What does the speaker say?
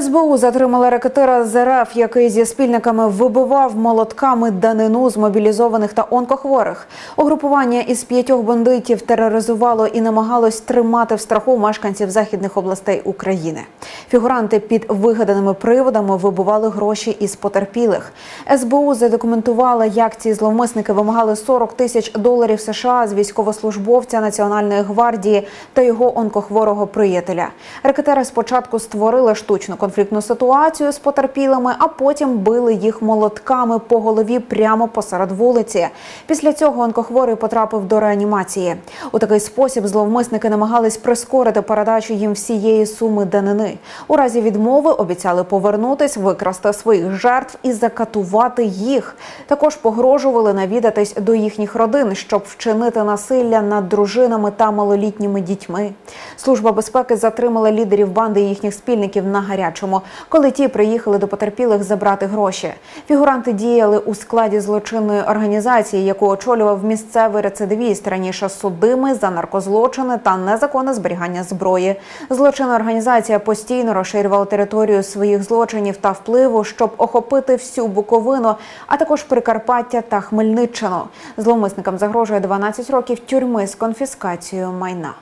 СБУ затримала ракетира з РФ, який зі спільниками вибивав молотками данину з мобілізованих та онкохворих. Угрупування із п'ятьох бандитів тероризувало і намагалось тримати в страху мешканців західних областей України. Фігуранти під вигаданими приводами вибивали гроші із потерпілих. СБУ задокументувала, як ці зловмисники вимагали 40 тисяч доларів США з військовослужбовця Національної гвардії та його онкохворого приятеля. Ракетери спочатку створили штучну конфліктну ситуацію з потерпілими, а потім били їх молотками по голові прямо посеред вулиці. Після цього онкохворий потрапив до реанімації. У такий спосіб зловмисники намагались прискорити передачу їм всієї суми данини. У разі відмови обіцяли повернутись, викрасти своїх жертв і закатувати їх. Також погрожували навідатись до їхніх родин, щоб вчинити насилля над дружинами та малолітніми дітьми. Служба безпеки затримала лідерів банди і їхніх спільників на гарячому, коли ті приїхали до потерпілих забрати гроші. Фігуранти діяли у складі злочинної організації, яку очолював місцевий рецидивіст, раніше судимий за наркозлочини та незаконне зберігання зброї. Злочинна організація постійно розширювала територію своїх злочинів та впливу, щоб охопити всю Буковину, а також Прикарпаття та Хмельниччину. Зловмисникам загрожує 12 років тюрми з конфіскацією майна.